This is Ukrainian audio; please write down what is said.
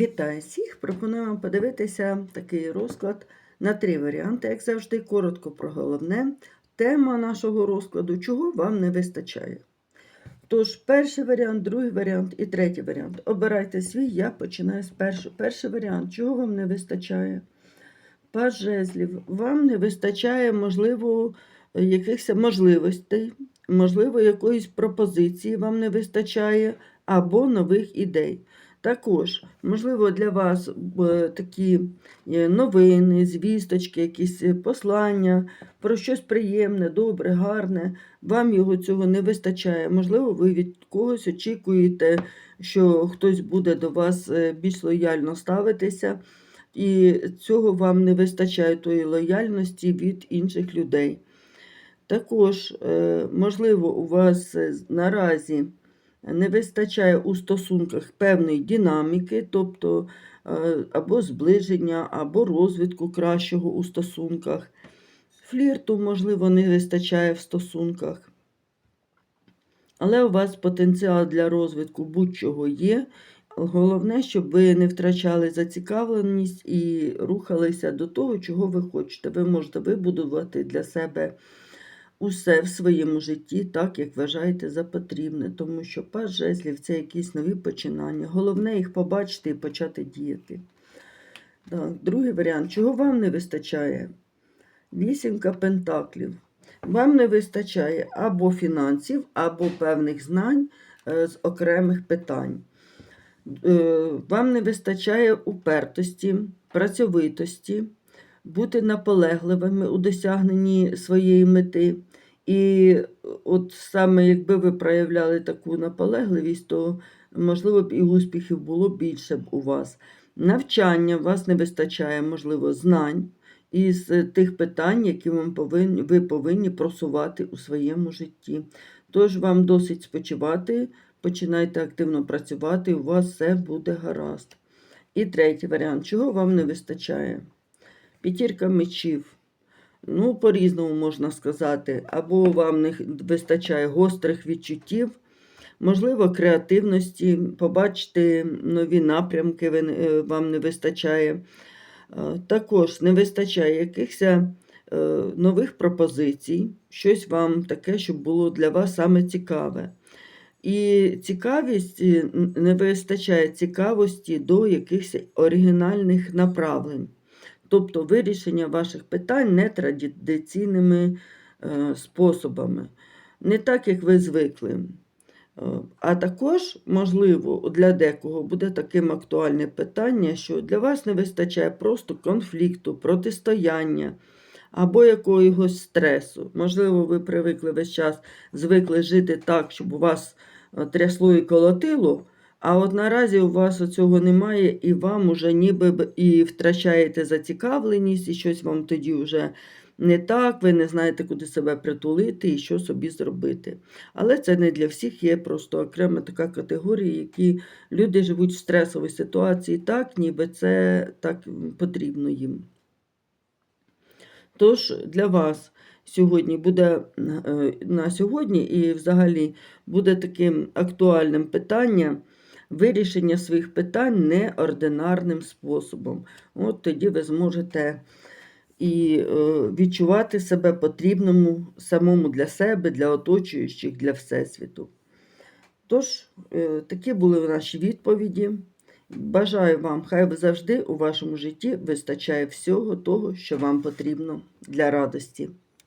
Вітаю всіх! Пропоную вам подивитися такий розклад на три варіанти, як завжди, коротко про головне. Тема нашого розкладу, чого вам не вистачає. Тож, перший варіант, другий варіант і третій варіант. Обирайте свій, я починаю з першого. Перший варіант, чого вам не вистачає? Паж жезлів. Вам не вистачає, можливо, якихось можливостей, можливо, якоїсь пропозиції вам не вистачає, або нових ідей. Також, можливо, для вас е, такі е, новини, звісточки, якісь е, послання про щось приємне, добре, гарне. Вам його цього не вистачає. Можливо, ви від когось очікуєте, що хтось буде до вас більш лояльно ставитися, і цього вам не вистачає тої лояльності від інших людей. Також, можливо, у вас наразі не вистачає у стосунках певної динаміки, тобто е, або зближення, або розвитку кращого у стосунках. Флірту, можливо, не вистачає в стосунках. Але у вас потенціал для розвитку будь-чого є. Головне, щоб ви не втрачали зацікавленість і рухалися до того, чого ви хочете. Ви можете вибудувати для себе усе в своєму житті так, як вважаєте за потрібне, тому що пас жезлів це якісь нові починання. Головне їх побачити і почати діяти. Так, Другий варіант, чого вам не вистачає? Вісімка пентаклів. Вам не вистачає або фінансів, або певних знань е, з окремих питань. Е, Вам не вистачає упертості, працьовитості, бути наполегливими у досягненні своєї мети. І от саме якби ви проявляли таку наполегливість, то, можливо, б і успіхів було більше б у вас. Навчання у вас не вистачає, можливо, знань із тих питань, які вам повинні, ви повинні просувати у своєму житті. Тож вам досить спочивати, починайте активно працювати, у вас все буде гаразд. І третій варіант, чого вам не вистачає? П'ятірка мечів. Ну, по-різному можна сказати, або вам не вистачає гострих відчуттів, можливо, креативності, побачити нові напрямки е, вам не вистачає. Е, також не вистачає якихось е, нових пропозицій, щось вам таке, щоб було для вас саме цікаве. І цікавість не вистачає цікавості до якихось оригінальних направлень тобто вирішення ваших питань нетрадиційними е, способами, не так, як ви звикли. Е, а також, можливо, для декого буде таким актуальне питання, що для вас не вистачає просто конфлікту, протистояння або якогось стресу. Можливо, ви привикли весь час звикли жити так, щоб у вас е, трясло і колотило, а от наразі у вас цього немає, і вам уже ніби і втрачаєте зацікавленість, і щось вам тоді вже не так, ви не знаєте, куди себе притулити і що собі зробити. Але це не для всіх є просто окрема така категорія, які люди живуть в стресовій ситуації так, ніби це так потрібно їм. Тож для вас сьогодні буде е, на сьогодні і взагалі буде таким актуальним питання вирішення своїх питань неординарним способом. От тоді ви зможете і е, відчувати себе потрібному самому для себе, для оточуючих, для Всесвіту. Тож, е, такі були наші відповіді. Бажаю вам, хай завжди у вашому житті вистачає всього того, що вам потрібно для радості.